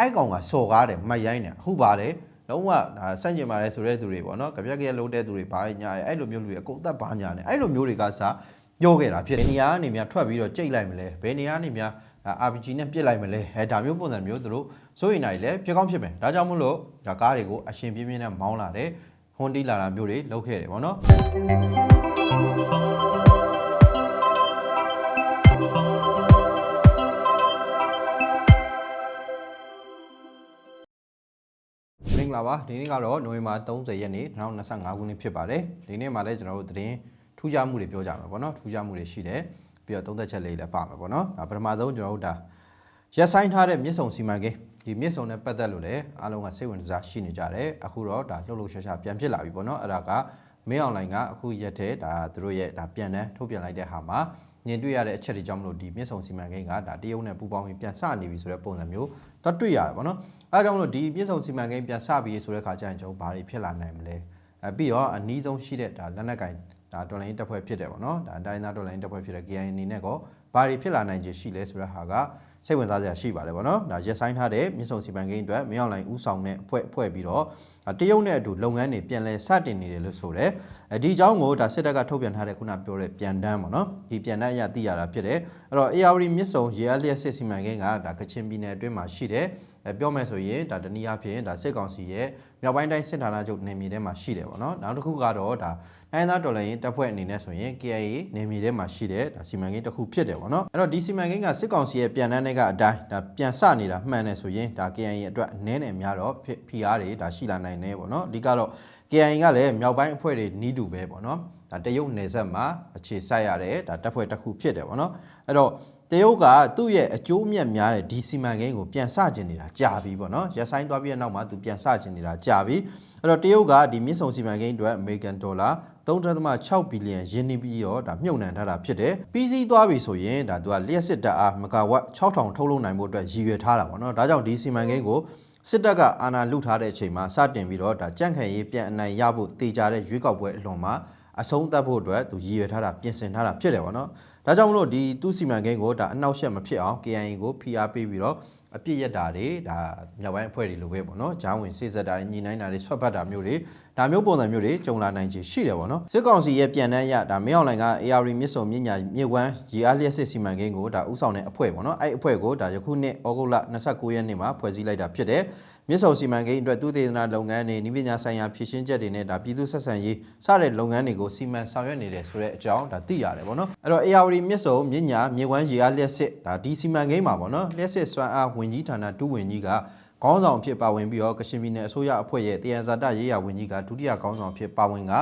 အဲ့ကောင်ကစော်ကားတယ်မတ်ရိုင်းတယ်အခုပါလေလုံးဝဒါစန့်ကျင်ပါလေဆိုတဲ့သူတွေပေါ့နော်ကြပြက်ကြက်လုံးတဲ့သူတွေဘာညာရဲအဲ့လိုမျိုးလူတွေအကုန်အသက်ဘာညာနေအဲ့လိုမျိုးတွေကစားပြောခဲ့တာဖြစ်တယ်နေရာကနေများထွက်ပြီးတော့ကြိတ်လိုက်မလဲဘယ်နေရာကနေများဒါ RPG နဲ့ပြစ်လိုက်မလဲအဲဒါမျိုးပုံစံမျိုးသူတို့စိုးရင်နိုင်လဲဖြစ်ကောင်းဖြစ်မယ်ဒါကြောင့်မို့လို့ဒါကားတွေကိုအရှင်ပြင်းပြင်းနဲ့မောင်းလာတယ်ဟွန်တီလာတာမျိုးတွေလုပ်ခဲ့တယ်ပေါ့နော် င်္ဂလာပါဒီနေ့ကတော့နိုဝင်ဘာ30ရက်နေ့2025ခုနှစ်ဖြစ်ပါတယ်ဒီနေ့မှာလည်းကျွန်တော်တို့သတင်းထူးခြားမှုတွေပြောကြမှာပေါ့နော်ထူးခြားမှုတွေရှိတယ်ပြီးတော့သုံးသက်ချက်လေးလည်းပါမှာပေါ့နော်ဒါပထမဆုံးကျွန်တော်တို့ဒါရက်ဆိုင်ထားတဲ့မြစ်ဆုံစီမံကိန်းဒီမြစ်ဆုံနဲ့ပတ်သက်လို့လည်းအားလုံးကစိတ်ဝင်စားရှိနေကြတယ်အခုတော့ဒါလှုပ်လှုပ်ရှားရှားပြန်ဖြစ်လာပြီပေါ့နော်အဲ့ဒါကမင်းအွန်လိုင်းကအခုရက်ထဲဒါသူတို့ရဲ့ဒါပြန်တန်းထုတ်ပြန်လိုက်တဲ့ဟာမှာ မြင်တွေ့ရတဲ့အချက်တွေကြောင့်မလို့ဒီမြစ်ဆုံစီမံကိန်းကဒါတရုတ်နဲ့ပူးပေါင်းပြီးပြန်စနေပြီဆိုတဲ့ပုံစံမျိုးတော့တွေ့ရတယ်ပေါ့နော်အဲဒါကြောင့်မလို့ဒီမြစ်ဆုံစီမံကိန်းပြန်စပြီးဆိုတဲ့ခါကျရင်ကျွန်တော်ဘာတွေဖြစ်လာနိုင်မလဲအဲပြီးတော့အနီးဆုံးရှိတဲ့ဒါလက်နက်ကင်ဒါတော်လိုင်းတပ်ဖွဲ့ဖြစ်တယ်ပေါ့နော်ဒါအတိုင်းသားတော်လိုင်းတပ်ဖွဲ့ဖြစ်တဲ့ KIA အနေနဲ့ကောဘာတွေဖြစ်လာနိုင်ခြေရှိလဲဆိုတဲ့ဟာကစိတ်ဝင်စားစရာရှိပါတယ်ပေါ့နော်ဒါရက်ဆိုင်ထားတဲ့မြစ်ဆုံစီမံကိန်းအတွက်မင်းအောင်လိုင်းဦးဆောင်တဲ့အဖွဲ့အဖွဲ့ပြီးတော့ တရုတ်နဲ့အတူလုပ်ငန်းတွေပြန်လဲစတင်နေတယ်လို့ဆိုတယ်အဲဒီအကြောင်းကိုဒါစစ်တပ်ကထုတ်ပြန်ထားတဲ့ခုနပြောတဲ့ပြန်တန်းပေါ့နော်ဒီပြန်တန်းအရသိရတာဖြစ်တယ်အဲ့တော့ ARD မြစ်ဆုံရေအားလျက်စစ်စီမံကိန်းကဒါကချင်ပြည်နယ်အတွင်းမှာရှိတယ်အဲပြောမယ်ဆိုရင်ဒါတနည်းအားဖြင့်ဒါစစ်ကောင်စီရဲ့မြောက်ပိုင်းတိုင်းစစ်ဌာနချုပ်နေမြေထဲမှာရှိတယ်ပေါ့နော်နောက်တစ်ခုကတော့ဒါနိုင်သားတော်လိုင်းတပ်ဖွဲ့အနေနဲ့ဆိုရင် KIA နေမြေထဲမှာရှိတဲ့ဒါစီမံကိန်းတစ်ခုဖြစ်တယ်ပေါ့နော်အဲ့တော့ဒီစီမံကိန်းကစစ်ကောင်စီရဲ့ပြန်တန်းတွေကအတိုင်းဒါပြန်ဆနေတာမှန်တယ်ဆိုရင်ဒါ KIA အတွက်အနည်းနဲ့များတော့ဖိအားတွေဒါရှိလာနိုင်တယ်ပေါ့နော်အဓိကတော့ KIA ကလည်းမြောက်ပိုင်းအဖွဲ့တွေနီးတူပဲပေါ့နော်ဒါတရုတ်နယ်စပ်မှာအခြေစိုက်ရတဲ့ဒါတပ်ဖွဲ့တစ်ခုဖြစ်တယ်ပေါ့နော်အဲ့တော့တရုတ်ကသူ့ရဲ့အကျိုးအမြတ်များတဲ့ဒီစီမံကိန်းကိုပြန်ဆကျင်နေတာကြာပြီပေါ့နော်ရက်ဆိုင်သွားပြီးတဲ့နောက်မှာသူပြန်ဆကျင်နေတာကြာပြီအဲ့တော့တရုတ်ကဒီမြစ်ဆုံစီမံကိန်းအတွက်အမေရိကန်ဒေါ်လာ3.6ဘီလီယံယင်းနှီးပြီးတော့ဒါမြုပ်နှံထားတာဖြစ်တယ်ပြီးစီးသွားပြီဆိုရင်ဒါသူကလျှက်စစ်တပ်အားမဂါဝတ်6000ထုတ်လုပ်နိုင်ဖို့အတွက်ရည်ရွယ်ထားတာပေါ့နော်ဒါကြောင့်ဒီစီမံကိန်းကို စစ်တပ်ကအာဏာလုထားတဲ့အချိန်မှာစတင်ပြီးတော့ဒါကြန့်ခိုင်ရေးပြန်အနိုင်ရဖို့တေချာတဲ့ရွေးကောက်ပွဲအလွန်မှာအဆုံးသတ်ဖို့အတွက်သူရည်ရွယ်ထားတာပြင်ဆင်ထားတာဖြစ်တယ်ပေါ့နော်ဒါကြောင့်မလို့ဒီသူစီမံကိန်းကိုဒါအနောက်ရှက်မဖြစ်အောင် KIA ကိုဖိအားပေးပြီးတော့ အပြစ်ရက်တာတွေဒါမြောက်ပိုင်းအဖွဲ့တွေလိုပဲပေါ့နော်ဂျားဝင်စေ့စက်တာတွေညီနိုင်တာတွေဆွတ်ဖတ်တာမျိုးတွေဒါမျိုးပုံစံမျိုးတွေကြုံလာနိုင်ခြေရှိတယ်ပေါ့နော်စစ်ကောင်စီရဲ့ပြန်တန်းရဒါမင်းအောင်လိုင်က AR မြစ်ဆုံမြင့်ညာမြေဝမ်းရေအားလျက်စစ်စီမံကိန်းကိုဒါဥဆောင်တဲ့အဖွဲ့ပေါ့နော်အဲ့အဖွဲ့ကိုဒါယခုနှစ်ဩဂုတ်လ29ရက်နေ့မှာဖွဲ့စည်းလိုက်တာဖြစ်တယ် မြစ်ဆုံစီမံကိန်းအတွက်သူတေသနာလုပ်ငန်းတွေဤပညာဆိုင်ရာဖြည့်ရှင်းချက်တွေနဲ့ဒါပြည်သူဆက်ဆံရေးစတဲ့လုပ်ငန်းတွေကိုစီမံဆောင်ရွက်နေတယ်ဆိုတဲ့အကြောင်းဒါသိရတယ်ပေါ့နော်အဲ့တော့ AR မြစ်ဆုံမြင့်ညာမြေဝမ်းရေအားလျက်စစ်ဒါဒီစီမံကိန်းမှာပေါ့နော်လျက်စစ်စွမ်းအားဝင်ကြီးဌာနဒုဝင်ကြီးကခေါင်းဆောင်ဖြစ်ပါဝင်ပြီးတော့ကရှင်ပြည်နယ်အစိုးရအဖွဲ့ရဲ့တရားဇာတရေးရာဝန်ကြီးကဒုတိယခေါင်းဆောင်ဖြစ်ပါဝင်က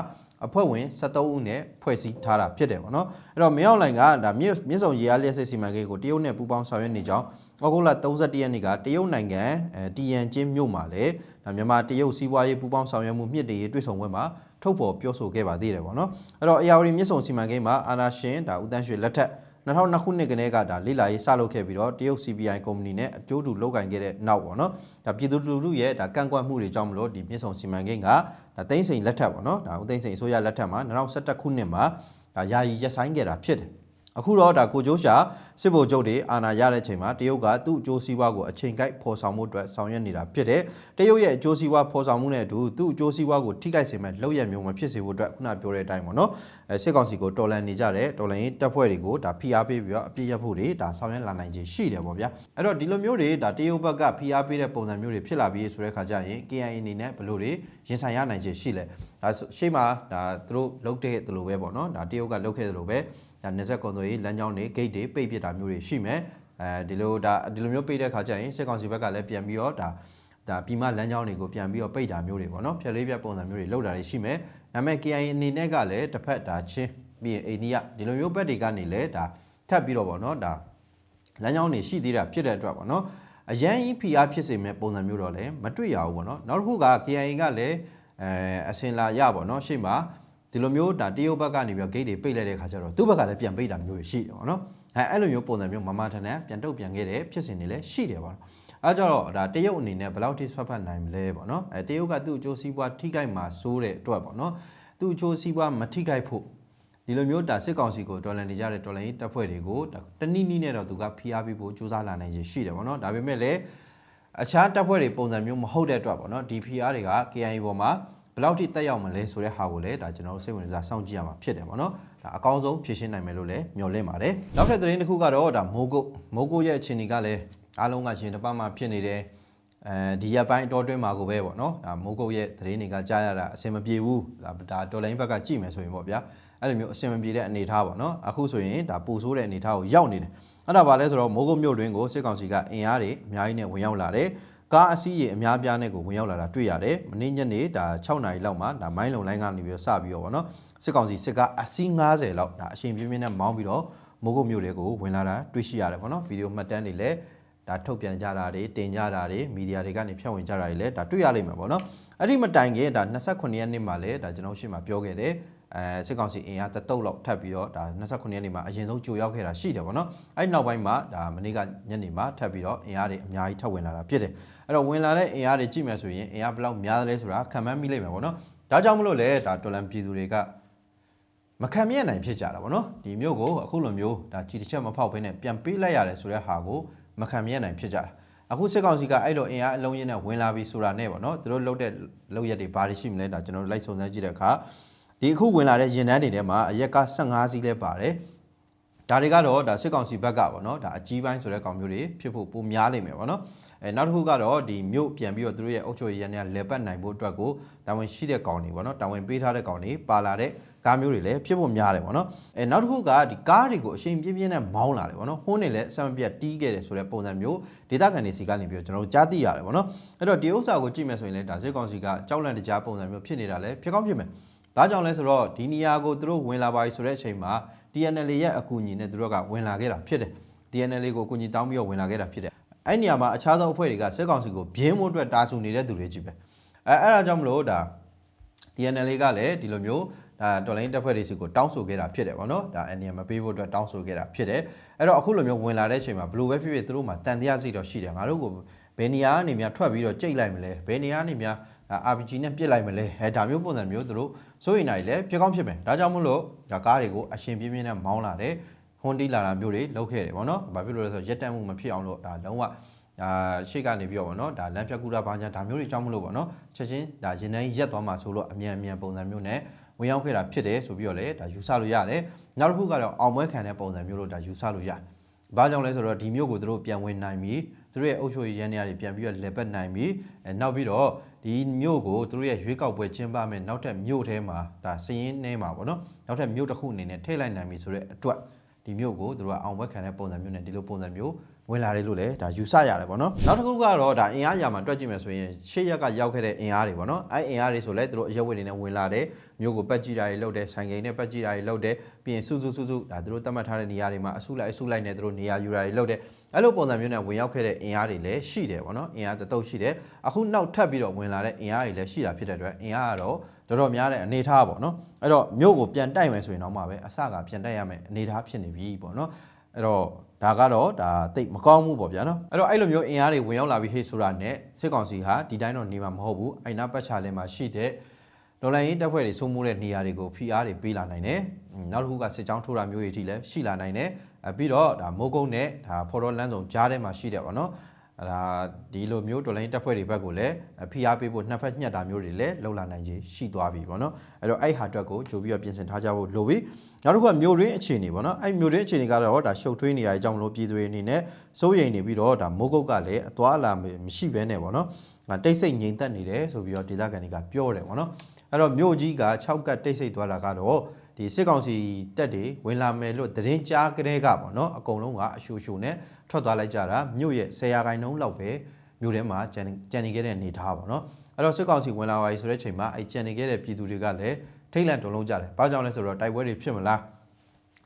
အဖွဲ့ဝင်73ဦးနဲ့ဖွဲ့စည်းထားတာဖြစ်တယ်ပေါ့နော်အဲ့တော့မင်းအောင်လိုင်ကဒါမြစ်မြစ်ဆုံရေအားလျက်စစ်စီမံကိန်းကိုတရုတ်နဲ့ပူးပေါင်းဆောင်ရွက်နေကြောင်း ဩဂုတ်လ31ရက်နေ့ကတရုတ်နိုင်ငံအဲတီယန်ကျင်းမြို့မှာလည်းဒါမြန်မာတရုတ်စီးပွားရေးပူးပေါင်းဆောင်ရွက်မှုမြင့်တင်ရေးတွေ့ဆုံပွဲမှာထုတ်ဖော်ပြောဆိုခဲ့ပါသေးတယ်ပေါ့နော်အဲ့တော့ AR မြစ်ဆုံစီမံကိန်းမှာအာနာရှင်ဒါဦးတန်းရွှေလက်ထက်2002ခုနှစ်ကတည်းကဒါလိလာရေးစလုပ်ခဲ့ပြီးတော့တရုတ် CPI ကုမ္ပဏီနဲ့အကျိုးတူလုပ်ကင်ခဲ့တဲ့နောက်ပေါ့နော်ဒါပြည်သူလူထုရဲ့ဒါကန့်ကွက်မှုတွေကြောင့်မလို့ဒီမြစ်ဆုံစီမံကိန်းကဒါသိန်းစိန်လက်ထက်ပေါ့နော်ဒါဦးသိန်းစိန်အစိုးရလက်ထက်မှာ2011ခုနှစ်မှာဒါယာယီရက်ဆိုင်ခဲ့တာဖြစ်တယ် အခုတော့ဒါကိုကျိုးရှာစစ်ဗိုလ်ချုပ်တွေအာဏာရတဲ့ချိန်မှာတရုတ်ကသူ့အကျိုးစီးပွားကိုအချိန်ကိုက်ဖော်ဆောင်မှုအတွက်ဆောင်ရွက်နေတာဖြစ်တယ်။တရုတ်ရဲ့အကျိုးစီးပွားဖော်ဆောင်မှုနဲ့အတူသူ့အကျိုးစီးပွားကိုထိခိုက်စေမဲ့လောက်ရမျိုးမဖြစ်စေဖို့အတွက်ခုနပြောတဲ့အတိုင်းပေါ့နော်။အဲစစ်ကောင်စီကိုတော်လန်နေကြတဲ့တော်လန်ရေးတပ်ဖွဲ့တွေကိုဒါဖိအားပေးပြီးတော့အပြစ်ရဖို့တွေဒါဆောင်ရွက်လာနိုင်ခြင်းရှိတယ်ပေါ့ဗျာ။အဲ့တော့ဒီလိုမျိုးတွေဒါတရုတ်ဘက်ကဖိအားပေးတဲ့ပုံစံမျိုးတွေဖြစ်လာပြီးဆိုတဲ့ခါကျရင် KIA အနေနဲ့ဘယ်လိုတွေရင်ဆိုင်ရနိုင်ခြင်းရှိလဲ။ဒါရှေ့မှာဒါသူတို့လုပ်တဲ့သလိုပဲပေါ့နော်။ဒါတရုတ်ကလုပ်ခဲ့သလိုပဲ ဒါနေဆက်ကွန်ဆိုရေးလမ်းကြောင်းတွေဂိတ်တွေပိတ်ပစ်တာမျိုးတွေရှိမယ်အဲဒီလိုဒါဒီလိုမျိုးပိတ်တဲ့ခါကျရင်စစ်ကောင်စီဘက်ကလည်းပြန်ပြီးတော့ဒါဒါပြည်မလမ်းကြောင်းတွေကိုပြန်ပြီးတော့ပိတ်တာမျိုးတွေပေါ့နော်ဖြက်လေးပြက်ပုံစံမျိုးတွေလောက်တာတွေရှိမယ်ဒါပေမဲ့ KIA အနေနဲ့ကလည်းတစ်ဖက်ဒါချင်းပြီးရင်အိန္ဒိယဒီလိုမျိုးဘက်တွေကနေလည်းဒါထပ်ပြီးတော့ပေါ့နော်ဒါလမ်းကြောင်းတွေရှိသေးတာဖြစ်တဲ့အတွက်ပေါ့နော်အရန်ကြီး PR ဖြစ်စေမဲ့ပုံစံမျိုးတော့လည်းမတွေ့ရဘူးပေါ့နော်နောက်တစ်ခုက KIA ကလည်းအဲအစင်လာရပေါ့နော်ရှေ့မှာ ဒီလိုမျိုးဒါတရုတ်ဘက်ကနေပြီးတော့ gate တွေပိတ်လိုက်တဲ့ခါကျတော့သူ့ဘက်ကလည်းပြန်ပိတ်တာမျိုးရှိတယ်ပေါ့နော်အဲအဲ့လိုမျိုးပုံစံမျိုးမမထန်ထန်ပြန်တုတ်ပြန်ခဲ့တဲ့ဖြစ်စဉ်တွေလည်းရှိတယ်ပေါ့နော်အဲကြတော့ဒါတရုတ်အနေနဲ့ဘယ်လောက်ထိဆွတ်ဖတ်နိုင်မလဲပေါ့နော်အဲတရုတ်ကသူ့အကျိုးစီးပွားထိခိုက်မှာစိုးတဲ့အတွက်ပေါ့နော်သူ့အကျိုးစီးပွားမထိခိုက်ဖို့ဒီလိုမျိုးဒါစစ်ကောင်စီကိုဒေါ်လာနေကြတဲ့ဒေါ်လာရေးတပ်ဖွဲ့တွေကိုတနည်းနည်းနဲ့တော့သူကဖိအားပေးဖို့စူးစမ်းလာနိုင်ခြင်းရှိတယ်ပေါ့နော်ဒါပေမဲ့လည်းအခြားတပ်ဖွဲ့တွေပုံစံမျိုးမဟုတ်တဲ့အတွက်ပေါ့နော်ဒီ PR တွေက KIA ပေါ်မှာ ဘယ်လောက်ထိတက်ရောက်မလဲဆိုတဲ့ဟာကိုလည်းဒါကျွန်တော်တို့စိတ်ဝင်စားစောင့်ကြည့်ရမှာဖြစ်တယ်ပေါ့နော်ဒါအကောင်းဆုံးဖြည့်ရှင်းနိုင်မယ်လို့လည်းမျှော်လင့်ပါတယ်နောက်ထပ်သတင်းတစ်ခုကတော့ဒါမိုးကုတ်မိုးကုတ်ရဲ့အခြေအနေကလည်းအားလုံးကရှင်တစ်ပတ်မှဖြစ်နေတယ်အဲဒီရက်ပိုင်းအတော်တွင်းမှာကိုပဲပေါ့နော်ဒါမိုးကုတ်ရဲ့သတင်းတွေကကြားရတာအဆင်မပြေဘူးဒါဒါတော်လိုင်းဘက်ကကြည့်မယ်ဆိုရင်ပေါ့ဗျာအဲ့လိုမျိုးအဆင်မပြေတဲ့အနေအထားပေါ့နော်အခုဆိုရင်ဒါပူဆိုးတဲ့အနေအထားကိုရောက်နေတယ်အဲ့ဒါဘာလဲဆိုတော့မိုးကုတ်မြို့တွင်းကိုစစ်ကောင်စီကအင်အားတွေအများကြီးနဲ့ဝင်ရောက်လာတယ် ကားအစီးရေအများပြားနဲ့ကိုဝင်ရောက်လာတာတွေ့ရတယ်မနေ့ညနေဒါ6နာရီလောက်မှာဒါမိုင်းလုံလိုင်းကနေပြီးတော့စပြီးတော့ဗောနော်စစ်ကောင်စီစစ်ကားအစီး90လောက်ဒါအရှင်ပြင်းပြင်းနဲ့မောင်းပြီးတော့မိုးကုတ်မြို့တွေကိုဝင်လာတာတွေ့ရှိရတယ်ဗောနော်ဗီဒီယိုမှတ်တမ်းတွေလည်းဒါထုတ်ပြန်ကြတာတွေတင်ကြတာတွေမီဒီယာတွေကနေဖြန့်ဝေကြတာတွေလည်းဒါတွေ့ရလိမ့်မယ်ဗောနော်အဲ့ဒီမတိုင်ခင်ဒါ29ရက်နေ့မှာလည်းဒါကျွန်တော်ရှေ့မှာပြောခဲ့တယ် အဲစစ်ကောင်စီအင်အားတတုတ်လောက်ထပ်ပြီးတော့ဒါ29ရက်နေ့မှာအရင်ဆုံးကြိုရောက်ခဲ့တာရှိတယ်ဗောနော်အဲ့နောက်ပိုင်းမှာဒါမနေ့ကညနေမှာထပ်ပြီးတော့အင်အားတွေအများကြီးထပ်ဝင်လာတာဖြစ်တယ်အဲ့တော့ဝင်လာတဲ့အင်အားတွေကြည့်မယ်ဆိုရင်အင်အားဘယ်လောက်များသလဲဆိုတာခံမှန်းမိလိမ့်မယ်ဗောနော်ဒါကြောင့်မလို့လဲဒါတော်လန်ပြည်သူတွေကမခံမြတ်နိုင်ဖြစ်ကြတာဗောနော်ဒီမျိုးကိုအခုလိုမျိုးဒါကြည်တစ်ချက်မဖောက်ဘဲနဲ့ပြန်ပေးလိုက်ရတယ်ဆိုတဲ့ဟာကိုမခံမြတ်နိုင်ဖြစ်ကြတာအခုစစ်ကောင်စီကအဲ့လိုအင်အားအလုံးရင်းနဲ့ဝင်လာပြီဆိုတာနဲ့ဗောနော်သူတို့လှုပ်တဲ့လှုပ်ရက်တွေဘာတွေရှိမလဲဒါကျွန်တော်တို့လိုက်စုံစမ်းကြည့်တဲ့အခါ ဒီအခုဝင်လာတဲ့ရင်တန်းတွေထဲမှာအရက်က15စီးလဲပါတယ်ဒါတွေကတော့ဒါစစ်ကောင်စီဘက်ကပေါ့နော်ဒါအကြီးပိုင်းဆိုတဲ့ကောင်မျိုးတွေဖြစ်ဖို့ပိုများလိမ့်မယ်ပေါ့နော်အဲနောက်တစ်ခုကတော့ဒီမြို့ပြန်ပြီးတော့သူတို့ရဲ့အုပ်ချုပ်ရေးရန်တွေကလေပတ်နိုင်ဖို့အတွက်ကိုတာဝန်ရှိတဲ့ကောင်တွေပေါ့နော်တာဝန်ပေးထားတဲ့ကောင်တွေပါလာတဲ့ကားမျိုးတွေလည်းဖြစ်ဖို့များတယ်ပေါ့နော်အဲနောက်တစ်ခုကဒီကားတွေကိုအချိန်ပြင်းပြင်းနဲ့မောင်းလာတယ်ပေါ့နော်ဟိုးနေလည်းအဆမပြတ်တီးခဲ့တယ်ဆိုတဲ့ပုံစံမျိုးဒေသခံတွေစီကနေပြီးတော့ကျွန်တော်တို့ကြားသိရတယ်ပေါ့နော်အဲ့တော့ဒီဥစ္စာကိုကြည့်မယ်ဆိုရင်လည်းဒါစစ်ကောင်စီကကြောက်လန့်တကြားပုံစံမျိုးဖြစ်နေတာလည်းဖြစ်ကောင်းဖြစ်မယ် ဒါကြောင့်လဲဆိုတော့ဒီနေရာကိုသူတို့ဝင်လာပါပြီဆိုတဲ့အချိန်မှာ TNL ရဲ့အကူအညီနဲ့သူတို့ကဝင်လာခဲ့တာဖြစ်တယ် TNL ကိုအကူအညီတောင်းပြီးတော့ဝင်လာခဲ့တာဖြစ်တယ်အဲ့နေရာမှာအခြားသောအဖွဲ့တွေကစစ်ကောင်စီကိုဘင်းမို့အတွက်တာဆူနေတဲ့သူတွေကြီးပဲအဲအဲ့ဒါကြောင့်မလို့ဒါ TNL ကလည်းဒီလိုမျိုးဒါတော်လိုင်းတက်ဖွဲ့တွေစီကိုတောင်းဆိုခဲ့တာဖြစ်တယ်ဗောနော်ဒါအနေမပေးဖို့အတွက်တောင်းဆိုခဲ့တာဖြစ်တယ်အဲ့တော့အခုလိုမျိုးဝင်လာတဲ့အချိန်မှာဘလို့ပဲဖြစ်ဖြစ်သူတို့မှာတန်တရားစိတ်တော့ရှိတယ်ငါတို့ကို ဘယ်နေရာကနေများထွက်ပြီးတော့ကြိတ်လိုက်မလဲဘယ်နေရာကနေများ RPG နဲ့ပြစ်လိုက်မလဲဟဲဒါမျိုးပုံစံမျိုးသူတို့စိုးရိမ်နိုင်လေဖြစ်ကောင်းဖြစ်မယ်ဒါကြောင့်မို့လို့ဒါကားတွေကိုအရှင်ပြင်းပြင်းနဲ့မောင်းလာတယ်ဟွန်တီလာတာမျိုးတွေလုပ်ခဲ့တယ်ဗောနော်ဘာဖြစ်လို့လဲဆိုတော့ရက်တက်မှုမဖြစ်အောင်လို့ဒါလုံးဝအာရှေ့ကနေပြီးတော့ဗောနော်ဒါလမ်းဖြတ်ကူတာဘာညာဒါမျိုးတွေအကြောင်းမလို့ဗောနော်ချက်ချင်းဒါရင်တိုင်းရက်သွားမှာဆိုလို့အမြန်အမြန်ပုံစံမျိုးနဲ့ဝင်ရောက်ခဲ့တာဖြစ်တယ်ဆိုပြီးတော့လေဒါယူဆလို့ရတယ်နောက်တစ်ခုကတော့အောင်ပွဲခံတဲ့ပုံစံမျိုးလို့ဒါယူဆလို့ရတယ်ဘာကြောင့်လဲဆိုတော့ဒီမျိုးကိုသူတို့ပြန်ဝင်နိုင်ပြီ သူတို့ရဲ့အုပ်ချုပ်ရေးရန်နေရာတွေပြန်ပြီးတော့လေပတ်နိုင်ပြီအဲနောက်ပြီးတော့ဒီမြို့ကိုသူတို့ရဲ့ရွေးကောက်ပွဲကျင်းပမယ်နောက်ထပ်မြို့ထဲမှာဒါစည်ရင်းနေမှာပေါ့နော်နောက်ထပ်မြို့တစ်ခုအနေနဲ့ထည့်လိုက်နိုင်ပြီဆိုတဲ့အတွက်ဒီမြို့ကိုသူတို့ကအောင်ပွဲခံတဲ့ပုံစံမျိုးနဲ့ဒီလိုပုံစံမျိုး ဝင်လာတယ်လို့လည်းဒါယူဆရတယ်ပေါ့နော်နောက်တစ်ခုကတော့ဒါအင်အားရာမှာတွက်ကြည့်မယ်ဆိုရင်ရှေ့ရက်ကရောက်ခဲ့တဲ့အင်အားတွေပေါ့နော်အဲအင်အားတွေဆိုလဲသူတို့အရက်ဝက်တွေနဲ့ဝင်လာတယ်မြို့ကိုပတ်ကြည့်တာတွေလုပ်တယ်ဆိုင်ကိန်းနဲ့ပတ်ကြည့်တာတွေလုပ်တယ်ပြီးရင်စုစုစုစုဒါသူတို့သတ်မှတ်ထားတဲ့နေရာတွေမှာအစုလိုက်အစုလိုက်နဲ့သူတို့နေရာယူတာတွေလုပ်တယ်အဲ့လိုပုံစံမျိုးနဲ့ဝင်ရောက်ခဲ့တဲ့အင်အားတွေလည်းရှိတယ်ပေါ့နော်အင်အားတတုပ်ရှိတယ်အခုနောက်ထပ်ပြီးတော့ဝင်လာတဲ့အင်အားတွေလည်းရှိတာဖြစ်တဲ့အတွက်အင်အားကတော့တော်တော်များတဲ့အနေထားပေါ့နော်အဲ့တော့မြို့ကိုပြန်တိုက်မယ်ဆိုရင်တော့မှပဲအစကပြန်တိုက်ရမယ်အနေထားဖြစ်နေပြီပေါ့နော် အဲ့တော့ဒါကတော့ဒါတိတ်မကောင်းဘူးပေါ့ဗျာနော်အဲ့တော့အဲ့လိုမျိုးအင်အားတွေဝင်ရောက်လာပြီးဟေ့ဆိုတာနဲ့စစ်ကောင်စီဟာဒီတိုင်းတော့နေမှာမဟုတ်ဘူးအိုင်နာပတ်ချာလင်းမှာရှိတဲ့ဒေါ်လာရင်းတပ်ဖွဲ့တွေစိုးမိုးတဲ့နေရာတွေကိုဖိအားတွေပေးလာနိုင်တယ်နောက်တစ်ခုကစစ်ကြောင်းထိုးတာမျိုးတွေအထိလည်းရှိလာနိုင်တယ်အပြီးတော့ဒါမိုးကုန်းနဲ့ဒါဖော်တော်လန်းဆောင်ကြားထဲမှာရှိတယ်ပေါ့နော် အဲဒါဒီလိုမျိုးဒေါ်လာရင်းတပ်ဖွဲ့တွေဘက်ကိုလည်းဖိအားပေးဖို့နှစ်ဖက်ညှက်တာမျိုးတွေလည်းလှုပ်လာနိုင်ခြေရှိသွားပြီပေါ့နော်အဲ့တော့အဲ့ဟာအတွက်ကိုကြိုပြီးတော့ပြင်ဆင်ထားကြဖို့လိုပြီနောက်တစ်ခုကမြို့ရင်းအခြေအနေပေါ့နော်အဲ့မြို့ရင်းအခြေအနေကတော့ဒါရှုပ်ထွေးနေတဲ့အကြောင်းမလို့ပြည်သူတွေအနေနဲ့စိုးရိမ်နေပြီးတော့ဒါမိုးကုတ်ကလည်းအသွားအလာမရှိဘဲနဲ့ပေါ့နော်တိတ်ဆိတ်ငြိမ်သက်နေတယ်ဆိုပြီးတော့ဒေသခံတွေကပြောတယ်ပေါ့နော်အဲ့တော့မြို့ကြီးက6ကတ်တိတ်ဆိတ်သွားတာကတော့ ဒီစစ်ကောင်စီတက်တွေဝင်လာမယ်လို့သတင်းကြားကြတဲ့ကပေါ့နော်အကုန်လုံးကအရှူရှူနဲ့ထွက်သွားလိုက်ကြတာမြို့ရဲ့ဆယ်ရာခိုင်နှုန်းလောက်ပဲမြို့ထဲမှာကြံကြံနေခဲ့တဲ့အနေထားပေါ့နော်အဲ့တော့စစ်ကောင်စီဝင်လာပါပြီဆိုတဲ့ချိန်မှာအဲ့ကြံနေခဲ့တဲ့ပြည်သူတွေကလည်းထိတ်လန့်တုန်လုံးကြတယ်ဘာကြောင့်လဲဆိုတော့တိုက်ပွဲတွေဖြစ်မလား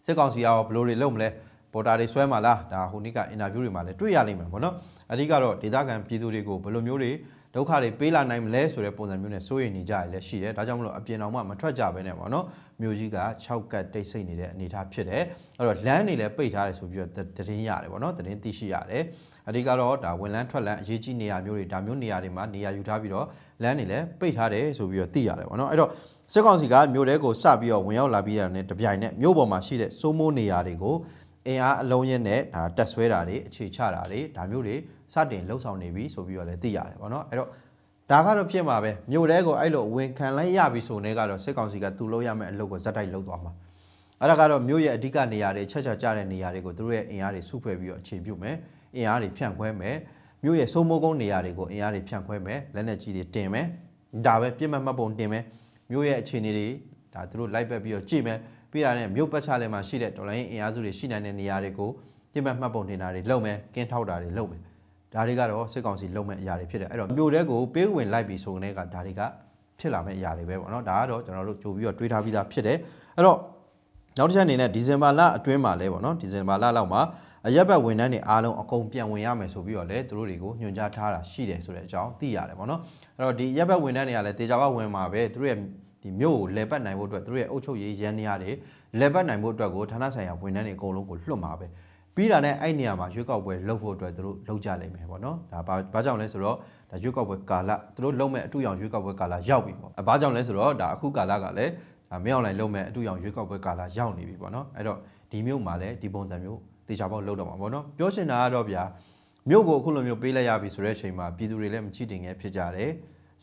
စစ်ကောင်စီကရောဘယ်လိုတွေလုပ်မလဲပေါ်တာတွေဆွဲမှာလားဒါဟိုနေ့ကအင်တာဗျူးတွေမှာလည်းတွေ့ရလိမ့်မယ်ပေါ့နော်အဓိကတော့ဒေသခံပြည်သူတွေကိုဘယ်လိုမျိုးတွေ ဒုက္ခတွေပေးလာနိုင်မလဲဆိုတဲ့ပုံစံမျိုးနဲ့စိုးရိမ်နေကြရလဲရှိတယ်ဒါကြောင့်မလို့အပြင်တော်မှမထွက်ကြဘဲနဲ့ပေါ့နော်မြို့ကြီးက6ကတ်တိတ်ဆိတ်နေတဲ့အနေအထားဖြစ်တယ်အဲ့တော့လမ်းတွေလည်းပိတ်ထားတယ်ဆိုပြီးတော့သတင်းရတယ်ပေါ့နော်သတင်းသိရှိရတယ်အဓိကတော့ဒါဝင်လန်းထွက်လန်းအရေးကြီးနေရာမျိုးတွေဒါမျိုးနေရာတွေမှာနေရာယူထားပြီးတော့လမ်းတွေလည်းပိတ်ထားတယ်ဆိုပြီးတော့သိရတယ်ပေါ့နော်အဲ့တော့စစ်ကောင်စီကမြို့တဲကိုစပြီးတော့ဝင်ရောက်လာပြီးတဲ့တပြိုင်နက်မြို့ပေါ်မှာရှိတဲ့စိုးမိုးနေရာတွေကိုအင်အားအလုံးရင်းနဲ့ဒါတက်ဆွဲတာတွေအခြေချတာတွေဒါမျိုးတွေ စတင်လှုပ်ဆောင်နေပြီဆိုပြီးတော့လည်းသိရတယ်ပေါ့နော်အဲ့တော့ဒါကတော့ဖြစ်မှာပဲမြို့တဲကိုအဲ့လိုဝင်ခံလိုက်ရပြီဆိုနေကတော့စစ်ကောင်စီကသူ့လို့ရမယ့်အလုပ်ကိုဇက်တိုက်လုပ်သွားမှာအဲ့ဒါကတော့မြို့ရဲ့အဓိကနေရာတွေချက်ချက်ကြတဲ့နေရာတွေကိုသူတို့ရဲ့အင်အားတွေစုဖွဲ့ပြီးတော့အခြေပြုမယ်အင်အားတွေဖြန့်ခွဲမယ်မြို့ရဲ့စိုးမိုးကုန်းနေရာတွေကိုအင်အားတွေဖြန့်ခွဲမယ်လက်နက်ကြီးတွေတင်မယ်ဒါပဲပြစ်မှတ်မှတ်ပုံတင်မယ်မြို့ရဲ့အခြေအနေတွေဒါသူတို့လိုက်ပတ်ပြီးတော့ကြည့်မယ်ပြီးတာနဲ့မြို့ပတ်ချလဲမှာရှိတဲ့ဒေါ်လာရင်းအင်အားစုတွေရှိနိုင်တဲ့နေရာတွေကိုပြစ်မှတ်မှတ်ပုံတင်တာတွေလုပ်မယ်ကင်းထောက်တာတွေလုပ်မယ် ဒါတွေကတော့စစ်ကောင်စီလုံမဲ့အရာတွေဖြစ်တယ်အဲ့တော့မြို့တဲကိုပေးဝင်လိုက်ပြီဆိုတဲ့ကဒါတွေကဖြစ်လာမဲ့အရာတွေပဲပေါ့နော်ဒါကတော့ကျွန်တော်တို့ကြိုပြီးတော့တွေးထားပြီးသားဖြစ်တယ်အဲ့တော့နောက်တစ်ချက်အနေနဲ့ဒီဇင်ဘာလအတွင်းမှာလဲပေါ့နော်ဒီဇင်ဘာလလောက်မှာအရက်ဘက်ဝန်ထမ်းတွေအားလုံးအကုန်ပြန်ဝင်ရမယ်ဆိုပြီးတော့လဲသူတို့တွေကိုညွှန်ကြားထားတာရှိတယ်ဆိုတဲ့အကြောင်းသိရတယ်ပေါ့နော်အဲ့တော့ဒီအရက်ဘက်ဝန်ထမ်းတွေကလည်းတေချာဘဝင်မှာပဲသူတို့ရဲ့ဒီမြို့ကိုလဲပတ်နိုင်ဖို့အတွက်သူတို့ရဲ့အုပ်ချုပ်ရေးရန်နေရာတွေလဲပတ်နိုင်ဖို့အတွက်ကိုဌာနဆိုင်ရာဝန်ထမ်းတွေအကုန်လုံးကိုလွှတ်မှာပဲ ပြီးတာနဲ့အဲ့နေရာမှာရွေးကောက်ပွဲလုပ်ဖို့အတွက်သူတို့လုပ်ကြလိမ့်မယ်ပေါ့နော်ဒါဘာဘာကြောင့်လဲဆိုတော့ဒါရွေးကောက်ပွဲကာလသူတို့လုပ်မဲ့အတူရောင်ရွေးကောက်ပွဲကာလရောက်ပြီပေါ့အဲဘာကြောင့်လဲဆိုတော့ဒါအခုကာလကလည်းဒါမင်းအောင်လိုင်းလုပ်မဲ့အတူရောင်ရွေးကောက်ပွဲကာလရောက်နေပြီပေါ့နော်အဲ့တော့ဒီမျိုးမှာလည်းဒီပုံစံမျိုးတေချာပေါက်လုပ်တော့မှာပေါ့နော်ပြောချင်တာကတော့ဗျာမြို့ကိုအခုလိုမျိုးပေးလိုက်ရပြီဆိုတဲ့အချိန်မှာပြည်သူတွေလည်းမချိတင်ငယ်ဖြစ်ကြတယ်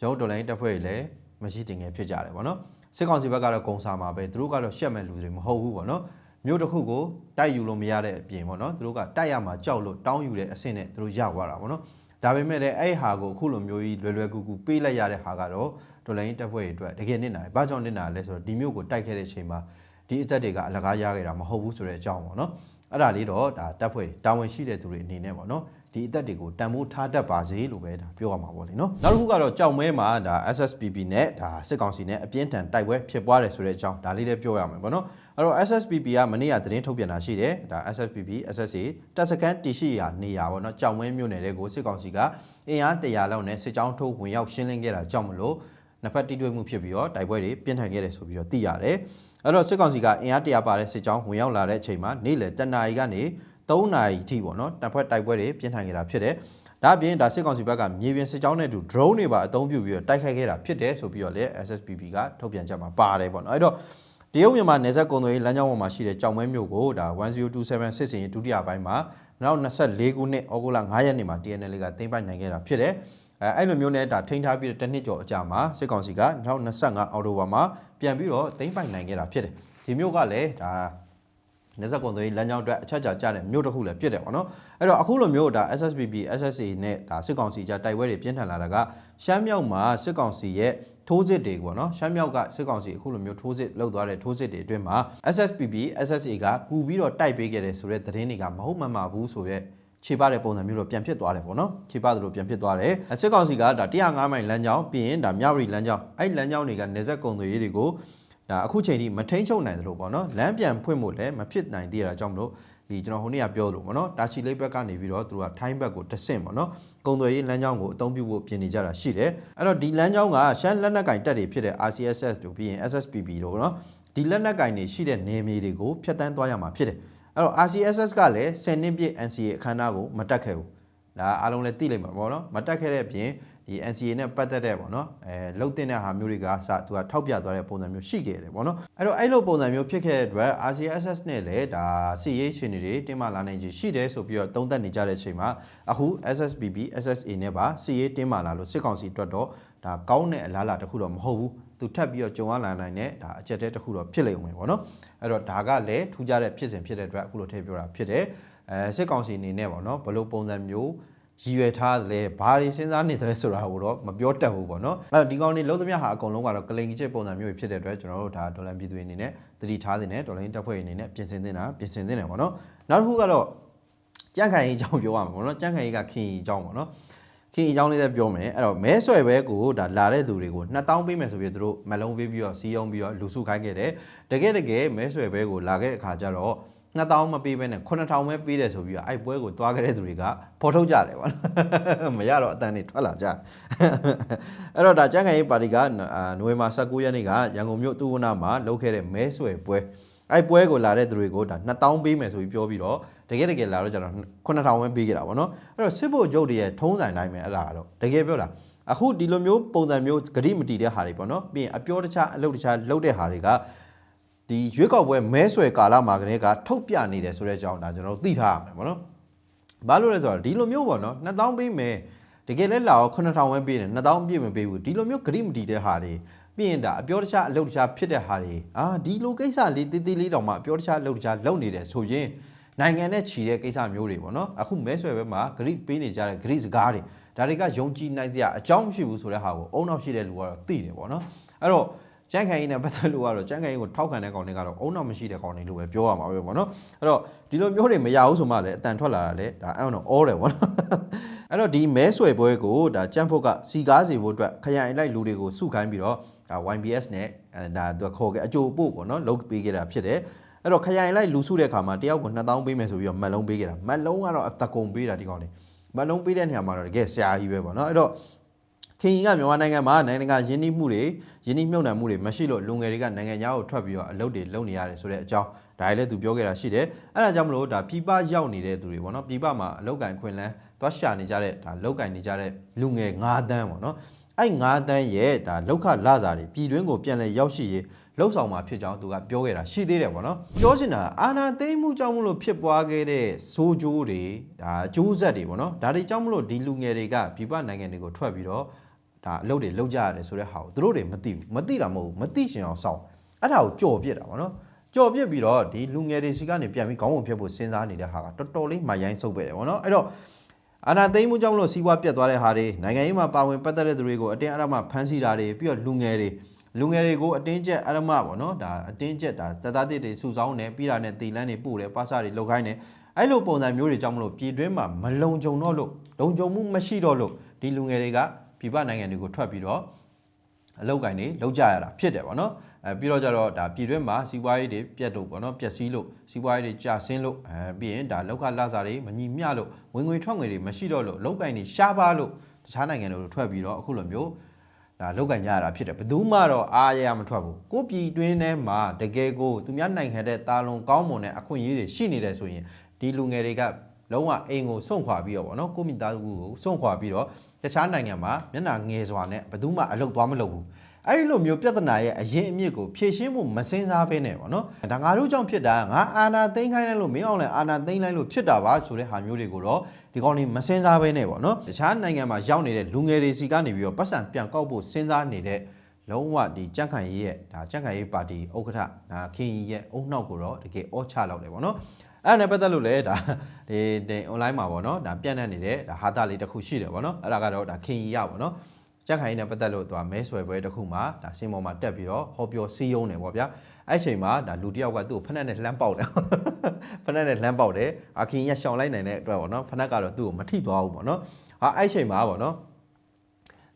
ရုံးတော်လိုင်းတပ်ဖွဲ့တွေလည်းမရှိတင်ငယ်ဖြစ်ကြတယ်ပေါ့နော်စစ်ကောင်စီဘက်ကတော့ဂုံစာမှာပဲသူတို့ကတော့ရှက်မဲ့လူတွေမဟုတ်ဘူးပေါ့နော် မြို့တစ်ခုကိုတိုက်ယူလို့မရတဲ့အပြင်ပေါ့နော်သူတို့ကတိုက်ရမှာကြောက်လို့တောင်းယူတဲ့အဆင့်နဲ့သူတို့ရသွားတာပေါ့နော်ဒါပေမဲ့လည်းအဲ့ဟာကိုအခုလိုမျိုးကြီးလွယ်လွယ်ကူကူပေးလိုက်ရတဲ့ဟာကတော့ဒေါ်လာရင်းတက်ဖွဲ့တွေအတွက်တကယ်နစ်နာတယ်ဘာကြောင့်နစ်နာလဲဆိုတော့ဒီမြို့ကိုတိုက်ခဲ့တဲ့အချိန်မှာဒီအသက်တွေကအလကားရခဲ့တာမဟုတ်ဘူးဆိုတဲ့အကြောင်းပေါ့နော်အဲ့ဒါလေးတော့ဒါတက်ဖွဲ့တွေတာဝန်ရှိတဲ့သူတွေအနေနဲ့ပေါ့နော် ဒီအသက်တွေကိုတန်ဖိုးထားတတ်ပါစေလို့ပဲဒါပြောရမှာပေါ့လေနော်နောက်တစ်ခုကတော့ကြောက်မဲမှာဒါ SSPP နဲ့ဒါစစ်ကောင်စီနဲ့အပြင်းထန်တိုက်ပွဲဖြစ်ပွားတယ်ဆိုတဲ့အကြောင်းဒါလေးလည်းပြောရမယ်ပေါ့နော်အဲ့တော့ SSPP ကမနေ့ကသတင်းထုတ်ပြန်တာရှိတယ်ဒါ SSPP SSA တပ်စခန်းတရှိရာနေရာပေါ့နော်ကြောက်မဲမြို့နယ်တွေကိုစစ်ကောင်စီကအင်အား100လောက်နဲ့စစ်ကြောင်းထုတ်ဝင်ရောက်ရှင်းလင်းခဲ့တာကြောင့်မလို့နှစ်ဖက်တိတွေ့မှုဖြစ်ပြီးတော့တိုက်ပွဲတွေပြင်းထန်ခဲ့တယ်ဆိုပြီးတော့သိရတယ်အဲ့တော့စစ်ကောင်စီကအင်အား100ပါတဲ့စစ်ကြောင်းဝင်ရောက်လာတဲ့အချိန်မှာနေ့လယ်တနာရီကနေ 3နာရီထိပေါ့နော်တပ်ဖွဲ့တိုက်ပွဲတွေပြင်းထန်ခဲ့တာဖြစ်တယ်ဒါအပြင်ဒါစစ်ကောင်စီဘက်ကမြေပြင်စစ်ကြောင်းနဲ့အတူ drone တွေပါအသုံးပြုပြီးတော့တိုက်ခိုက်ခဲ့တာဖြစ်တယ်ဆိုပြီးတော့လည်း SSPP ကထုတ်ပြန်ချက်မှာပါတယ်ပေါ့နော်အဲ့တော့တရုတ်မြန်မာနယ်စပ်ကုန်သွယ်ရေးလမ်းကြောင်းပေါ်မှာရှိတဲ့ကြောင်မဲမြို့ကိုဒါ1027စစ်စင်ရေးဒုတိယပိုင်းမှာနောက်24ခုနှစ်ဩဂုတ်လ9ရက်နေ့မှာ TNL ကတင်ပိုက်နိုင်ခဲ့တာဖြစ်တယ်အဲအဲ့လိုမျိုးနဲ့ဒါထိန်းထားပြီးတဲ့တစ်နှစ်ကျော်အကြာမှာစစ်ကောင်စီက2025အောက်တိုဘာမှာပြန်ပြီးတော့တင်ပိုက်နိုင်ခဲ့တာဖြစ်တယ်ဒီမျိုးကလည်းဒါ နေဆက်ကွန်သွေးလမ်းကြောင်းအတွက်အချက်ချာကြတဲ့မြို့တစ်ခုလည်းဖြစ်တယ်ပေါ့နော်အဲ့တော့အခုလိုမျိုးဒါ SSPP SSA နဲ့ဒါစစ်ကောင်စီကြားတိုက်ပွဲတွေပြင်းထန်လာတာကရှမ်းမြောက်မှာစစ်ကောင်စီရဲ့ထိုးစစ်တွေပေါ့နော်ရှမ်းမြောက်ကစစ်ကောင်စီအခုလိုမျိုးထိုးစစ်လှုပ်သွားတဲ့ထိုးစစ်တွေအတွင်းမှာ SSPP SSA ကကူပြီးတော့တိုက်ပေးခဲ့တယ်ဆိုတဲ့သတင်းတွေကမဟုတ်မှန်ပါဘူးဆိုတဲ့ခြေပတဲ့ပုံစံမျိုးတော့ပြန်ဖြစ်သွားတယ်ပေါ့နော်ခြေပသလိုပြန်ဖြစ်သွားတယ်စစ်ကောင်စီကဒါ105မိုင်လမ်းကြောင်းပြီးရင်ဒါမြောက်ရီလမ်းကြောင်းအဲ့လမ်းကြောင်းတွေကနေဆက်ကုံသွေးတွေကို ဒါအခုချိန်ထိမထိန်ချုပ်နိုင်သလိုပေါ့နော်လမ်းပြန်ဖွင့်ဖို့လည်းမဖြစ်နိုင်သေးတာကြောင့်မလို့ဒီကျွန်တော်ဟိုနေ့ကပြောလို့ပေါ့နော်တာချီလေးဘက်ကနေပြီးတော့သူတို့ကထိုင်းဘက်ကိုတဆင့်ပေါ့နော်ကုံသွေးရေးလမ်းကြောင်းကိုအသုံးပြုဖို့ပြင်နေကြတာရှိတယ်အဲ့တော့ဒီလမ်းကြောင်းကရှမ်းလက်နက်ကင်တပ်တွေဖြစ်တဲ့ RCSS တို့ပြီးရင် SSPP တို့ပေါ့နော်ဒီလက်နက်ကင်တွေရှိတဲ့နေမြေတွေကိုဖျက်ဆီးသွားရမှာဖြစ်တယ်အဲ့တော့ RCSS ကလည်း10နှစ်ပြည့် NCA အခမ်းအနားကိုမတက်ခဲ့ဘူးဒါအားလုံးလည်းသိလိမ့်မှာပေါ့နော်မတက်ခဲ့တဲ့အပြင် ဒီ NCA နဲ့ပတ်သက်တဲ့ပေါ့နော်အဲလှုပ်တင်တဲ့ဟာမျိုးတွေကစသူကထောက်ပြသွားတဲ့ပုံစံမျိုးရှိခဲ့တယ်ပေါ့နော်အဲ့တော့အဲ့လိုပုံစံမျိုးဖြစ်ခဲ့တဲ့အတွက် RCSS နဲ့လည်းဒါစီရေးရှင်တွေတင်းမာလာနိုင်ခြေရှိတယ်ဆိုပြီးတော့သုံးသပ်နေကြတဲ့အချိန်မှာအခု SSBB SSA နဲ့ပါစီရေးတင်းမာလာလို့စစ်ကောင်စီအတွက်တော့ဒါကောင်းတဲ့အလားအလာတစ်ခုတော့မဟုတ်ဘူးသူထပ်ပြီးတော့ကြုံရလာနိုင်တဲ့ဒါအကြက်တဲတစ်ခုတော့ဖြစ်လိမ့်မယ်ပေါ့နော်အဲ့တော့ဒါကလည်းထူးခြားတဲ့ဖြစ်စဉ်ဖြစ်တဲ့အတွက်အခုလိုထည့်ပြောတာဖြစ်တယ်အဲစစ်ကောင်စီအနေနဲ့ပေါ့နော်ဘလို့ပုံစံမျိုး ရည်ရွယ်ထားတယ်ဘာတွေစဉ်းစားနေတယ်ဆိုတာကိုတော့မပြောတတ်ဘူးပေါ့နော်အဲဒီကောင်တွေလုံးသမျှဟာအကုန်လုံးကတော့ကလိန်ကြီးချက်ပုံစံမျိုးဖြစ်တဲ့အတွက်ကျွန်တော်တို့ဒါဒေါ်လာပြည်သူတွေအနေနဲ့သတိထားနေတယ်ဒေါ်လာတပ်ဖွဲ့အနေနဲ့ပြင်ဆင်သင့်တာပြင်ဆင်သင့်တယ်ပေါ့နော်နောက်တစ်ခုကတော့ကြန့်ခိုင်ရေးအကြောင်းပြောရမှာပေါ့နော်ကြန့်ခိုင်ရေးကခင်ရေးအကြောင်းပေါ့နော်ခင်အကြောင်းလေးလည်းပြောမယ်အဲ့တော့မဲဆွယ်ဘဲကိုဒါလာတဲ့သူတွေကို2000ပေးမယ်ဆိုပြီးသူတို့မလုံးပေးပြီးတော့စီးယုံပြီးတော့လူစုခိုင်းခဲ့တယ်တကယ်တကယ်မဲဆွယ်ဘဲကိုလာခဲ့တဲ့အခါကျတော့ 2000မပေးဘဲနဲ့9000ပဲပေးတယ်ဆိုပြီးတော့အဲ့ပွဲကိုသွားခဲ့တဲ့သူတွေကဖော်ထုတ်ကြတယ်ပေါ့နော်မရတော့အတန်တွေထွက်လာကြအဲ့တော့ဒါကြံ့ခိုင်ရေးပါတီကနိုဝင်ဘာ19ရက်နေ့ကရန်ကုန်မြို့သူဝနာမှာလုပ်ခဲ့တဲ့မဲဆွယ်ပွဲအဲ့ပွဲကိုလာတဲ့သူတွေကိုဒါ2000ပေးမယ်ဆိုပြီးပြောပြီးတော့တကယ်တကယ်လာတော့ကျတော့9000ပဲပေးခဲ့တာပေါ့နော်အဲ့တော့စစ်ဖို့ကျုပ်တွေရဲ့ထုံးစံတိုင်းပဲအဲ့ဒါကတော့တကယ်ပြောတာအခုဒီလိုမျိုးပုံစံမျိုးဂရိမတီတဲ့ဟာတွေပေါ့နော်ပြီးရင်အပြောတခြားအလုပ်တခြားလုပ်တဲ့ဟာတွေက ဒီရွေးကောက်ပွဲမဲဆွယ်ကာလမှာကလေးကထုတ်ပြနေတယ်ဆိုတဲ့အကြောင်းဒါကျွန်တော်တို့သိထားရမယ်ပေါ့နော်ဘာလို့လဲဆိုတော့ဒီလိုမျိုးပေါ့နော်2000ပေးမယ်တကယ်လဲလာတော့9000ဝန်းပေးတယ်2000ပြည့်မပေးဘူးဒီလိုမျိုးဂရိမတီတဲ့ဟာတွေပြီးရင်ဒါအပြောတခြားအလုပ်တခြားဖြစ်တဲ့ဟာတွေအာဒီလိုကိစ္စလေးတေးသေးလေးတောင်မှအပြောတခြားအလုပ်တခြားလုပ်နေတယ်ဆိုရင်နိုင်ငံနဲ့ချီတဲ့ကိစ္စမျိုးတွေပေါ့နော်အခုမဲဆွယ်ဘက်မှာဂရိပေးနေကြတဲ့ဂရိစကားတွေဒါတွေကယုံကြည်နိုင်စရာအကြောင်းမရှိဘူးဆိုတဲ့ဟာကိုအုံနောက်ရှိတဲ့လူကတော့သိတယ်ပေါ့နော်အဲ့တော့ ကျန်းခိုင်ရင်နဲ့ပတ်သက်လို့ကတော့ကျန်းခိုင်ရင်ကိုထောက်ခံတဲ့ကောင်တွေကတော့အုံနောက်မရှိတဲ့ကောင်တွေလို့ပဲပြောရမှာပဲပေါ့နော်အဲ့တော့ဒီလိုမျိုးတွေမရဘူးဆိုမှလည်းအတန်ထွက်လာတာလေဒါအဲ့တော့အောတယ်ပေါ့နော်အဲ့တော့ဒီမဲဆွယ်ပွဲကိုဒါကျန်းဖို့ကစီကားစီဖို့အတွက်ခရိုင်လိုက်လူတွေကိုစုခိုင်းပြီးတော့ဒါ YBS နဲ့အဲဒါသူခေါ်ခဲ့အကြိုပို့ပေါ့နော်လုတ်ပေးခဲ့တာဖြစ်တယ်အဲ့တော့ခရိုင်လိုက်လူစုတဲ့အခါမှာတယောက်ကို2000ပေးမယ်ဆိုပြီးတော့မတ်လုံးပေးခဲ့တာမတ်လုံးကတော့အသက်ကုန်ပေးတာဒီကောင်တွေမတ်လုံးပေးတဲ့နေရာမှာတော့တကယ်ဆရာကြီးပဲပေါ့နော်အဲ့တော့ ခင်ကြီးကမြန်မာနိုင်ငံမှာနိုင်ငံတကာယင်းနှိမှုတွေယင်းနှိမြုပ်နှံမှုတွေမရှိလို့လူငယ်တွေကနိုင်ငံသားကိုထွက်ပြီးတော့အလုပ်တွေလုပ်နေရတယ်ဆိုတဲ့အကြောင်းဒါလည်းသူပြောခဲ့တာရှိတယ်အဲ့ဒါကြောင့်မလို့ဒါပြည်ပရောက်နေတဲ့သူတွေပေါ့နော်ပြည်ပမှာအလုပ်ကင်ခွင့်လန်းသွားရှာနေကြတဲ့ဒါလောက်ကင်နေကြတဲ့လူငယ်9တန်းပေါ့နော်အဲ့9တန်းရဲ့ဒါလောက်ခလာစာတွေပြည်တွင်းကိုပြန်လဲရောက်ရှိရေးလှုပ်ဆောင်မှာဖြစ်ကြောင်းသူကပြောခဲ့တာရှိသေးတယ်ပေါ့နော်ပြောချင်တာအာနာသိမ့်မှုကြောင့်မလို့ဖြစ်ပွားခဲ့တဲ့စိုးကျိုးတွေဒါအကျိုးဆက်တွေပေါ့နော်ဒါတွေကြောင့်မလို့ဒီလူငယ်တွေကပြည်ပနိုင်ငံတွေကိုထွက်ပြီးတော့ ဒါအလုပ်တွေလုပ်ကြရတယ်ဆိုတဲ့ဟာကိုသူတို့တွေမသိဘူးမသိတာမဟုတ်ဘူးမသိချင်အောင်စောင့်အဲ့ဒါကိုကြော်ပြစ်တာဗောနော်ကြော်ပြစ်ပြီးတော့ဒီလူငယ်တွေစီကနေပြန်ပြီးခေါင်းပုံဖြတ်ဖို့စဉ်းစားနေတဲ့ဟာကတော်တော်လေးမရိုင်းဆုပ်ပဲတယ်ဗောနော်အဲ့တော့အာနာသိမ့်မှုကြောင့်မလို့စီးပွားပြတ်သွားတဲ့ဟာတွေနိုင်ငံရေးမှာပါဝင်ပတ်သက်တဲ့သူတွေကိုအတင်းအဓမ္မဖမ်းဆီးတာတွေပြီးတော့လူငယ်တွေလူငယ်တွေကိုအတင်းကျပ်အဓမ္မပေါ့နော်ဒါအတင်းကျပ်ဒါတသားတစ်တွေစုဆောင်းနေပြီးတာနဲ့တီလန်းတွေပို့တယ်ပါစာတွေလောက်ခိုင်းတယ်အဲ့လိုပုံစံမျိုးတွေကြောင့်မလို့ပြည်တွင်းမှာမလုံခြုံတော့လို့လုံခြုံမှုမရှိတော့လို့ဒီလူငယ်တွေက ပြည်ပနိုင်ငံတွေကိုထွက်ပြီးတော့အလောက်ကင်တွေလောက်ကြရတာဖြစ်တယ်ဗောနော်အဲပြီးတော့ကြတော့ဒါပြည်တွင်းမှာစီးပွားရေးတွေပြတ်လို့ဗောနော်ပျက်စီးလို့စီးပွားရေးတွေကျဆင်းလို့အဲပြီးရင်ဒါလောက်ခလာစာတွေမညီမျှလို့ဝင်ငွေထွက်ငွေတွေမရှိတော့လို့လောက်ကင်တွေရှားပါလို့တခြားနိုင်ငံတွေကိုထွက်ပြီးတော့အခုလိုမျိုးဒါလောက်ကင်ကြရတာဖြစ်တယ်ဘယ်သူမှတော့အားရရမထွက်ဘူးကိုပြည်တွင်းထဲမှာတကယ်ကိုသူများနိုင်ငံတဲ့တာလွန်ကောင်းမွန်တဲ့အခွင့်အရေးတွေရှိနေတယ်ဆိုရင်ဒီလူငယ်တွေက လုံးဝအိမ်ကိုစွန့်ခွာပြီးတော့ဗောနော်ကိုမိသားစုကိုစွန့်ခွာပြီးတော့တခြားနိုင်ငံမှာမျက်နှာငယ်စွာနဲ့ဘယ်သူမှအလုပ်သွားမလုပ်ဘူးအဲ့ဒီလိုမျိုးပြဿနာရဲ့အရင်အမြစ်ကိုဖြေရှင်းဖို့မစင်စားဘဲနဲ့ပေါ့နော်ဒါငါတို့ကြောင့်ဖြစ်တာငါအာနာသိမ့်ခိုင်းလိုက်လို့မင်းအောင်လည်းအာနာသိမ့်လိုက်လို့ဖြစ်တာပါဆိုတဲ့ဟာမျိုးတွေကိုတော့ဒီကောင်လေးမစင်စားဘဲနဲ့ပေါ့နော်တခြားနိုင်ငံမှာရောက်နေတဲ့လူငယ်တွေစီကနေပြီးတော့ပတ်စံပြန်ကောက်ဖို့စဉ်းစားနေတဲ့ လုံးဝဒီကြန့်ခိုင်ရေးရဲ့ဒါကြန့်ခိုင်ရေးပါတီဥက္ကဋ္ဌဒါခင်ကြီးရဲ့အုံနှောက်ကိုတော့တကယ်အောချလောက်တယ်ပေါ့နော်အဲ့ဒါနဲ့ပတ်သက်လို့လည်းဒါဒီဒီ online မှာပေါ့နော်ဒါပြန့်နှံ့နေတဲ့ဒါဟာတာလေးတစ်ခုရှိတယ်ပေါ့နော်အဲ့ဒါကတော့ဒါခင်ရီရပေါ့နော်ကြက်ခိုင်နဲ့ပတ်သက်လို့သူကမဲဆွယ်ပွဲတစ်ခုမှာဒါစင်ပေါ်မှာတက်ပြီးတော့ဟောပြောစီးရုံးတယ်ပေါ့ဗျာအဲ့ချိန်မှာဒါလူတစ်ယောက်ကသူ့ကိုဖက်နဲ့နဲ့လှမ်းပေါက်တယ်ဖက်နဲ့နဲ့လှမ်းပေါက်တယ်အခင်ရရှောင်လိုက်နိုင်တဲ့အတွက်ပေါ့နော်ဖက်နဲ့ကတော့သူ့ကိုမထိသွားဘူးပေါ့နော်ဟာအဲ့ချိန်မှာပေါ့နော်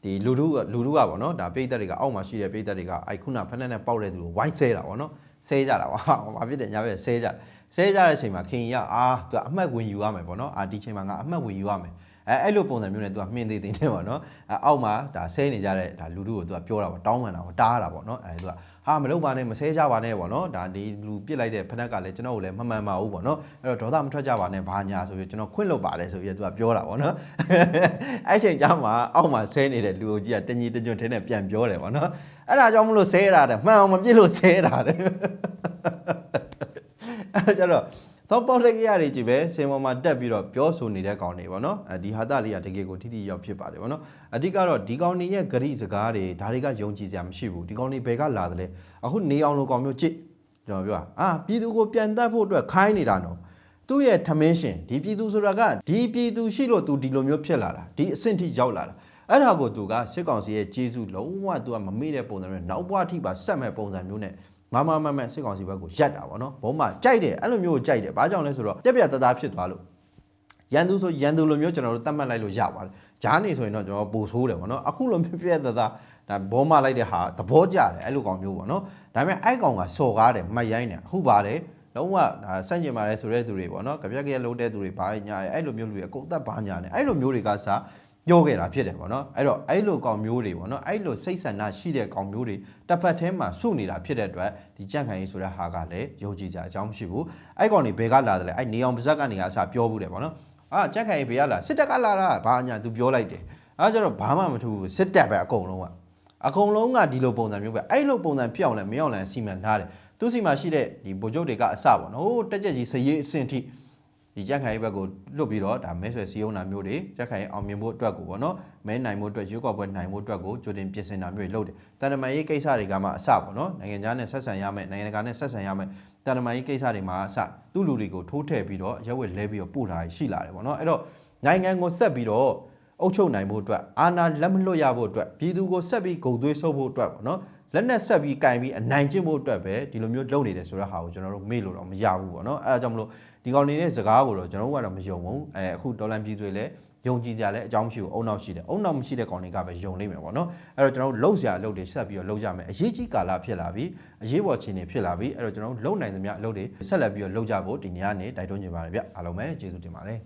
ဒီလူလူကလူလူကပေါ့နော်ဒါပိတ်သက်တွေကအောက်မှာရှိတဲ့ပိတ်သက်တွေကအဲ့ခုနဖက်နဲ့နဲ့ပေါက်တဲ့သူကိုဝိုင်းဆဲတာပေါ့နော်ဆဲကြတာပါဘာဖြစ်တယ်ညာပဲဆဲကြတယ်ဆဲကြတဲ့အချိန်မှာခင်ကြီးကအာသူကအမှတ်ဝင်ယူရမယ်ပေါ့နော်အာဒီချိန်မှာငါအမှတ်ဝင်ယူရမယ် အဲအဲ့လိုပုံစံမျိုးနဲ့သူကမှင်းသေးသေးတယ်ပေါ့နော်အဲအောက်မှာဒါဆဲနေကြတဲ့ဒါလူတို့ကိုသူကပြောတာပေါ့တောင်းပန်တာပေါ့တားတာပေါ့နော်အဲသူကဟာမလုပ်ပါနဲ့မဆဲကြပါနဲ့ပေါ့နော်ဒါဒီလူပြစ်လိုက်တဲ့ဖနက်ကလည်းကျွန်တော်ကိုလည်းမမှန်ပါဘူးပေါ့နော်အဲ့တော့ဒေါသမထွက်ကြပါနဲ့ဘာညာဆိုပြီးကျွန်တော်ခွင့်လွတ်ပါတယ်ဆိုပြီးသူကပြောတာပေါ့နော်အဲ့ချိန်ကျမှအောက်မှာဆဲနေတဲ့လူကြီးကတညီတညွတ်ထဲနဲ့ပြန်ပြောတယ်ပေါ့နော်အဲ့ဒါကြောင့်မလို့ဆဲရတာမှန်အောင်မပြစ်လို့ဆဲတာတဲ့အဲကြတော့ သောပေါက်လက်ကြရတွေကြည့်ပဲစင်ပေါ်မှာတက်ပြီးတော့ပြောဆိုနေတဲ့ကောင်တွေပေါ့နော်အဲဒီဟာတလေးကတကယ်ကိုထိထိရောက်ဖြစ်ပါတယ်ပေါ့နော်အဓိကတော့ဒီကောင်တွေရဲ့ဂရိစကားတွေဒါတွေကယုံကြည်စရာမရှိဘူးဒီကောင်တွေဘယ်ကလာတယ်လဲအခုနေအောင်လိုကောင်မျိုးကြည့်ကျွန်တော်ပြောတာအာပြည်သူကိုပြန်တတ်ဖို့အတွက်ခိုင်းနေတာနော်သူ့ရဲ့ထမင်းရှင်ဒီပြည်သူဆိုတာကဒီပြည်သူရှိလို့သူဒီလိုမျိုးဖြစ်လာတာဒီအဆင့်ထိရောက်လာတာအဲ့ဒါကိုသူကစစ်ကောင်စီရဲ့ကျေးဇူးလုံးဝသူကမမေ့တဲ့ပုံစံမျိုးနောက်ဘွားထိပါဆက်မဲ့ပုံစံမျိုးနဲ့ မမမမစစ်ကောင်စီဘက်ကိုရက်တာပေါ့နော်ဘုံမှာကြိုက်တယ်အဲ့လိုမျိုးကိုကြိုက်တယ်ဘာကြောင့်လဲဆိုတော့ပြက်ပြက်တသားဖြစ်သွားလို့ရန်သူဆိုရန်သူလိုမျိုးကျွန်တော်တို့တတ်မှတ်လိုက်လို့ရပါတယ်ဂျားနေဆိုရင်တော့ကျွန်တော်ပိုဆိုးတယ်ပေါ့နော်အခုလိုမျိုးပြက်ပြက်တသားဒါဘောမလိုက်တဲ့ဟာသဘောကျတယ်အဲ့လိုကောင်မျိုးပေါ့နော်ဒါပေမဲ့အဲ့ကောင်ကစော်ကားတယ်မှတ်ရိုင်းတယ်အခုပါတယ်လုံးဝဒါစန့်ကျင်ပါလဲဆိုတဲ့သူတွေပေါ့နော်ကြပြက်ကြက်လုံးတဲ့သူတွေဘာညာရဲအဲ့လိုမျိုးလူတွေအကုန်သက်ဘာညာနေအဲ့လိုမျိုးတွေကစား ပြောခဲ့တာဖြစ်တယ်ပေါ့နော်အဲ့တော့အဲ့လိုကောင်မျိုးတွေပေါ့နော်အဲ့လိုစိတ်ဆန္ဒရှိတဲ့ကောင်မျိုးတွေတစ်ဖက်ထဲမှာစုနေတာဖြစ်တဲ့အတွက်ဒီကြန့်ခိုင်ရေးဆိုတဲ့ဟာကလည်းယုံကြည်စရာအကြောင်းမရှိဘူးအဲ့ကောင်တွေဘယ်ကလာတယ်လဲအဲ့နေအောင်ပါဇက်ကနေကအစားပြောဘူးတယ်ပေါ့နော်အာကြန့်ခိုင်ရေးဘယ်ကလာစစ်တပ်ကလာတာဘာညာသူပြောလိုက်တယ်အဲ့ကျတော့ဘာမှမထူးဘူးစစ်တပ်ပဲအကုန်လုံးကအကုန်လုံးကဒီလိုပုံစံမျိုးပဲအဲ့လိုပုံစံဖြစ်အောင်လဲမရောက်လဲစီမံထားတယ်သူစီမှာရှိတဲ့ဒီဗိုလ်ချုပ်တွေကအစပေါ့နော်ဟိုတက်ကြက်ကြီးစရေးအဆင့်ထိ ဒီကြက်ခိုင်ဘက်ကိုလွတ်ပြီးတော့ဒါမဲဆွယ်စည်းရုံးတာမျိုးတွေကြက်ခိုင်အောင်မြင်ဖို့အတွက်ကိုပေါ့နော်မဲနိုင်ဖို့အတွက်ရွေးကောက်ပွဲနိုင်ဖို့အတွက်ကိုကြိုတင်ပြင်ဆင်တာမျိုးတွေလုပ်တယ်တန်တမာရေးကိစ္စတွေကမှအစပေါ့နော်နိုင်ငံခြားနဲ့ဆက်ဆံရမယ်နိုင်ငံတကာနဲ့ဆက်ဆံရမယ်တန်တမာရေးကိစ္စတွေမှာအစသူ့လူတွေကိုထိုးထည့်ပြီးတော့ရက်ဝက်လဲပြီးတော့ပို့တာရှိလာတယ်ပေါ့နော်အဲ့တော့နိုင်ငံကိုဆက်ပြီးတော့အုပ်ချုပ်နိုင်ဖို့အတွက်အာဏာလက်မလွတ်ရဖို့အတွက်ပြည်သူကိုဆက်ပြီးဂုံသွေးဆုပ်ဖို့အတွက်ပေါ့နော်လက်နဲ့ဆက်ပြီးကင်ပြီးအနိုင်ကျင့်ဖို့အတွက်ပဲဒီလိုမျိုးလုပ်နေတယ်ဆိုတဲ့ဟာကိုကျွန်တော်တို့မေ့လို့တော့မရဘူးပေါ့နော်အဲဒါကြောင့်မလို့ ဒီကောင်နေတဲ့စကားကိုတော့ကျွန်တော်တို့ကတော့မယုံဘူးအဲအခုဒေါ်လာပြည်သွေးလည်းယုံကြည်ကြလည်းအကြောင်းမရှိဘူးအုံနောက်ရှိတယ်အုံနောက်မရှိတဲ့ကောင်တွေကပဲယုံနေမယ်ပေါ့နော်အဲ့တော့ကျွန်တော်တို့လှုပ်ရှားလှုပ်တွေဆက်ပြီးတော့လှုပ်ကြမယ်အရေးကြီးကာလဖြစ်လာပြီအရေးပေါ်ချင်းနေဖြစ်လာပြီအဲ့တော့ကျွန်တော်တို့လှုပ်နိုင်သမျှလှုပ်တွေဆက်လက်ပြီးတော့လှုပ်ကြဖို့ဒီညနေတိုက်တွန်းနေပါတယ်ဗျအားလုံးပဲကျေးဇူးတင်ပါတယ်